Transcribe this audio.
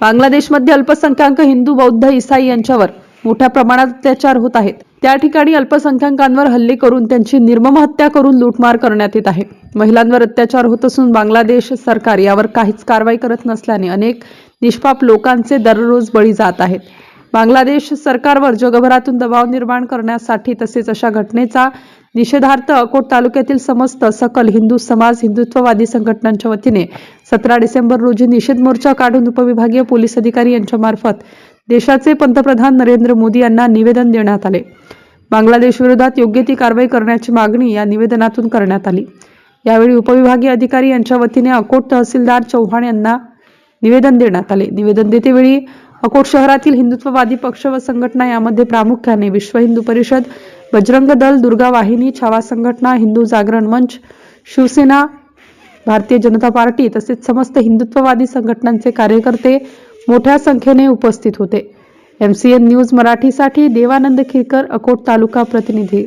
बांगलादेशमध्ये अल्पसंख्याक हिंदू बौद्ध इसाई यांच्यावर मोठ्या प्रमाणात अत्याचार होत आहेत. त्या ठिकाणी अल्पसंख्याकांवर हल्ले करून त्यांची निर्मम हत्या करून लूटमार करण्यात येत आहे. महिलांवर अत्याचार होत असून बांगलादेश सरकार यावर काहीच कारवाई करत नसल्याने अनेक निष्पाप लोकांचे दररोज बळी जात आहेत. बांगलादेश सरकारवर जगभरातून दबाव निर्माण करण्यासाठी तसेच अशा घटनेचा निषेधार्थ अकोट तालुक्यातील समस्त सकल हिंदू समाज हिंदुत्ववादी संघटनांच्या वतीने सतरा डिसेंबर रोजी निषेध मोर्चा काढून उपविभागीय पोलीस अधिकारी यांच्या मार्फत देशाचे पंतप्रधान नरेंद्र मोदी यांना निवेदन देण्यात आले. बांगलादेश विरोधात योग्य ती कारवाई करण्याची मागणी या निवेदनातून करण्यात आली. यावेळी उपविभागीय अधिकारी यांच्या वतीने अकोट तहसीलदार चव्हाण यांना निवेदन देण्यात आले. निवेदन देतेवेळी अकोट शहरातील हिंदुत्ववादी पक्ष व संघटना यामध्ये प्रामुख्याने विश्व हिंदू परिषद बजरंग दल दुर्गा वाहिनी छावा संघटना हिंदू जागरण मंच शिवसेना भारतीय जनता पार्टी तसेच समस्त हिंदुत्ववादी संघटनांचे कार्यकर्ते मोठ्या संख्येने उपस्थित होते. एमसीएन न्यूज मराठीसाठी देवानंद खिरकर अकोट तालुका प्रतिनिधी.